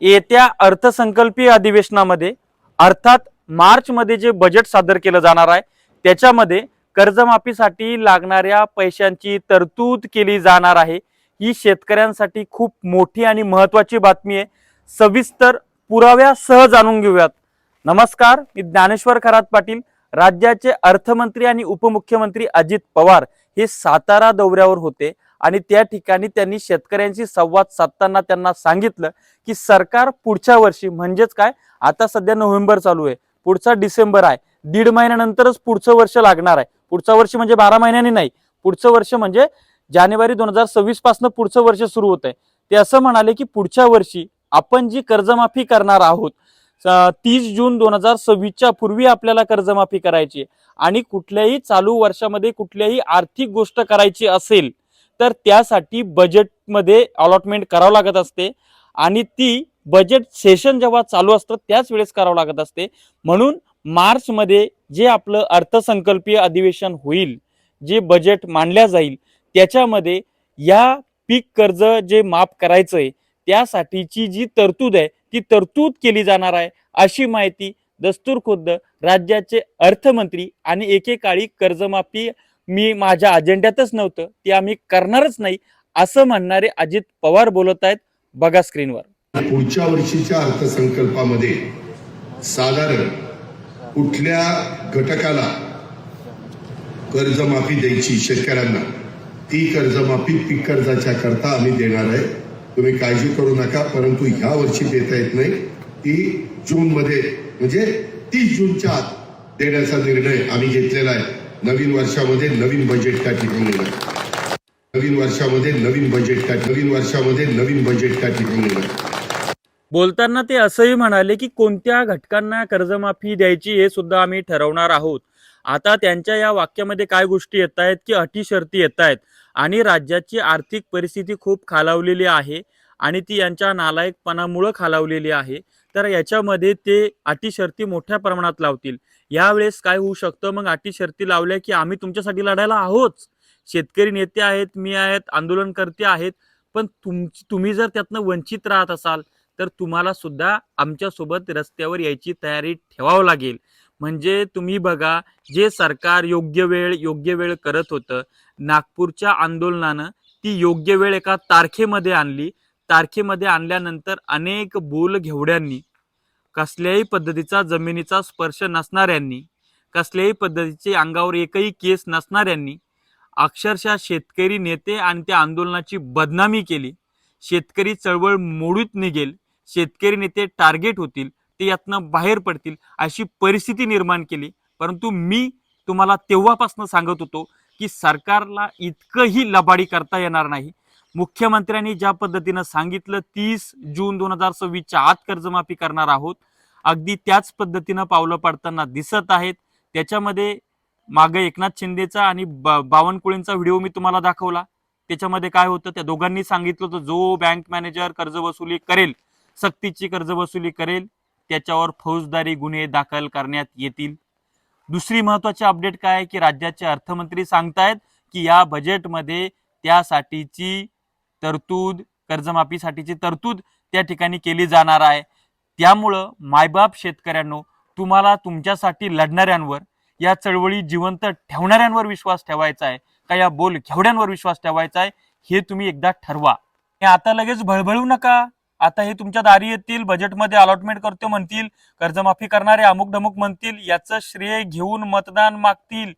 येत्या अर्थसंकल्पीय अधिवेशनामध्ये अर्थात मार्चमध्ये जे बजेट सादर केलं जाणार आहे त्याच्यामध्ये कर्जमाफीसाठी लागणाऱ्या पैशांची तरतूद केली जाणार आहे. ही शेतकऱ्यांसाठी खूप मोठी आणि महत्त्वाची बातमी आहे. सविस्तर पुराव्यासह जाणून घेऊयात. नमस्कार मी ज्ञानेश्वर खरात पाटील. राज्याचे अर्थमंत्री आणि उपमुख्यमंत्री अजित पवार हे सातारा दौऱ्यावर होते. आणि त्या ठिकाणी त्यांनी शेतकऱ्यांशी संवाद साधताना त्यांना सांगितलं की सरकार पुढच्या वर्षी म्हणजेच काय? आता सध्या नोव्हेंबर चालू आहे. पुढचा डिसेंबर आहे. दीड महिन्यानंतरच पुढचं वर्ष लागणार आहे. पुढचं वर्ष म्हणजे बारा महिन्यांनी नाही. पुढचं वर्ष म्हणजे जानेवारी दोन हजार सव्वीसपासून पुढचं वर्ष सुरू होत आहे ते असं म्हणाले की पुढच्या वर्षी आपण जी कर्जमाफी करणार आहोत तीस जून दोन हजार सव्वीसच्या पूर्वी आपल्याला कर्जमाफी करायची आहे. आणि कुठल्याही चालू वर्षामध्ये कुठल्याही आर्थिक गोष्ट करायची असेल तर त्यासाठी बजेटमध्ये अलॉटमेंट करावं लागत असते. आणि ती बजेट सेशन जेव्हा चालू असतं त्याच वेळेस करावं लागत असते. म्हणून मार्चमध्ये जे आपलं अर्थसंकल्पीय अधिवेशन होईल जे बजेट मांडल्या जाईल त्याच्यामध्ये या पीक कर्ज जे माफ करायचं आहे त्यासाठीची जी तरतूद आहे ती तरतूद केली जाणार आहे अशी माहिती दस्तूर खुद्द राज्याचे अर्थमंत्री आणि एकेकाळी कर्जमाफी मी माझ्या अजेंड्यातच नव्हतं ते आम्ही करणारच नाही असं म्हणणारे अजित पवार बोलत आहेत. बघा स्क्रीनवर पुढच्या वर्षीच्या अर्थसंकल्पामध्ये साधारण कुठल्या घटकाला कर्जमाफी द्यायची शेतकऱ्यांना ती कर्जमाफी पीक कर्जाच्या करता आम्ही देणार आहे. तुम्ही काळजी करू नका परंतु ह्या वर्षी देता येत नाही. ती जून मध्ये म्हणजे तीस जूनच्या आत देण्याचा निर्णय आम्ही घेतलेला आहे. नवीन वर्षामध्ये नवीन बजेट त्या ठिकाणी येणार? नवीन वर्षामध्ये नवीन बजेट त्या नवीन वर्षामध्ये नवीन बजेट त्या ठिकाणी येणार? बोलताना ते असंही म्हणाले की कोणत्या घटकांना कर्जमाफी द्यायची हे सुद्धा आम्ही ठरवणार आहोत. आता त्यांच्या या वाक्यामध्ये काय गोष्टी येत आहेत की अटी शर्ती येत आहेत आणि राज्याची आर्थिक परिस्थिती खूप खालावलेली आहे आणि ती यांच्या नालायकपणामुळं खालावलेली आहे. तर याच्यामध्ये ते अटी शर्ती मोठ्या प्रमाणात लावतील. यावेळेस काय होऊ शकतं? मग अटी शर्ती लावल्या की आम्ही तुमच्यासाठी लढायला आहोत. शेतकरी नेते आहेत मी आहेत आंदोलनकर्ते आहेत. पण तुम तुम्ही जर त्यातनं वंचित राहत असाल तर तुम्हाला सुद्धा आमच्यासोबत रस्त्यावर यायची तयारी ठेवावं लागेल. म्हणजे तुम्ही बघा जे सरकार योग्य वेळ योग्य वेळ करत होतं नागपूरच्या आंदोलनानं ती योग्य वेळ एका तारखेमध्ये आणली. तारखेमध्ये आणल्यानंतर अनेक बोल घेवड्यांनी कसल्याही पद्धतीचा जमिनीचा स्पर्श नसणाऱ्यांनी कसल्याही पद्धतीचे अंगावर एकही केस नसणाऱ्यांनी अक्षरशः शेतकरी नेते आणि त्या आंदोलनाची बदनामी केली. शेतकरी चळवळ मोडूत निघेल. शेतकरी नेते टार्गेट होतील. ते यातनं बाहेर पडतील अशी परिस्थिती निर्माण केली. परंतु मी तुम्हाला तेव्हापासून सांगत होतो की सरकारला इतकंही लबाडी करता येणार नाही. मुख्यमंत्र्यांनी ज्या पद्धतीनं सांगितलं तीस जून दोन हजार सव्वीसच्या आत कर्जमाफी करणार आहोत. अगदी त्याच पद्धतीनं पावलं पडताना दिसत आहेत. त्याच्यामध्ये मागे एकनाथ शिंदेचा आणि बा- बावनकुळेंचा व्हिडिओ मी तुम्हाला दाखवला. त्याच्यामध्ये काय होतं त्या दोघांनी सांगितलं होतं जो बँक मॅनेजर कर्ज वसुली करेल सक्तीची कर्ज वसुली करेल त्याच्यावर फौजदारी गुन्हे दाखल करण्यात येतील. दुसरी महत्वाची अपडेट काय आहे की राज्याचे अर्थमंत्री सांगतायत की या बजेटमध्ये त्यासाठीची तरतूद कर्जमाफीसाठीची तरतूद त्या ठिकाणी केली जाणार आहे. त्यामुळं मायबाप शेतकऱ्यांनो तुम्हाला तुमच्यासाठी लढणाऱ्यांवर या चळवळी जिवंत ठेवणाऱ्यांवर विश्वास ठेवायचा आहे का या बोल घेवड्यांवर विश्वास ठेवायचा आहे हे तुम्ही एकदा ठरवा. हे आता लगेच भळभळू नका. आता हे तुमच्या दारी येतील बजेटमध्ये अलॉटमेंट करतो म्हणतील कर्जमाफी करणारे अमुक धमुक म्हणतील याचं श्रेय घेऊन मतदान मागतील.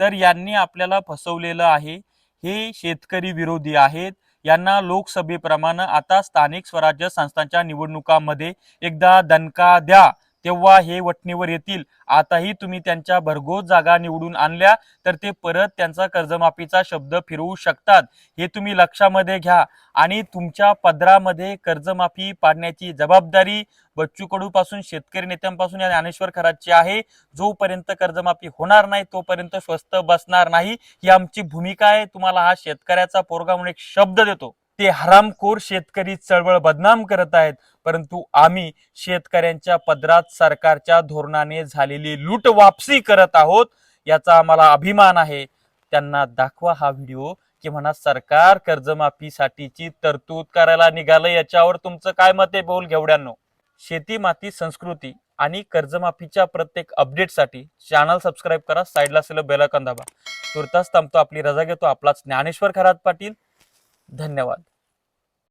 तर यांनी आपल्याला फसवलेलं आहे. हे शेतकरी विरोधी आहेत. यांना लोकसभेप्रमाणे आता स्थानिक स्वराज्य संस्थांच्या निवडणुकांमध्ये एकदा दणका द्या. तेव्हा हे वटणीवर येतील. आताही तुम्ही त्यांच्या भरघोस जागा निवडून आणल्या तर ते परत त्यांचा कर्जमाफीचा शब्द फिरवू शकतात. हे तुम्ही लक्षामध्ये घ्या. आणि तुमच्या पदरामध्ये कर्जमाफी पाडण्याची जबाबदारी बच्चू कडू पासून शेतकरी नेत्यांपासून या ज्ञानेश्वर खराची आहे. जोपर्यंत कर्जमाफी होणार नाही तोपर्यंत स्वस्त बसणार नाही. ही आमची भूमिका आहे. तुम्हाला हा शेतकऱ्याचा पोरगा म्हणून एक शब्द देतो. ते हरामखोर शेतकरी चळवळ बदनाम करत आहेत. परंतु आम्ही शेतकऱ्यांच्या पदरात सरकारच्या धोरणाने झालेली लूट वापसी करत आहोत याचा आम्हाला अभिमान आहे. त्यांना दाखवा हा व्हिडिओ की म्हणा सरकार कर्जमाफीसाठीची तरतूद करायला निघालं याच्यावर तुमचं काय मत आहे बोल घेवड्यांनो? शेती माती संस्कृती आणि कर्जमाफीच्या प्रत्येक अपडेटसाठी चॅनल सबस्क्राईब करा साईडला असलेलं बेलकन दाबा. तुर्तास थांबतो आपली रजा घेतो. आपलाच ज्ञानेश्वर खरात पाटील. धन्यवाद.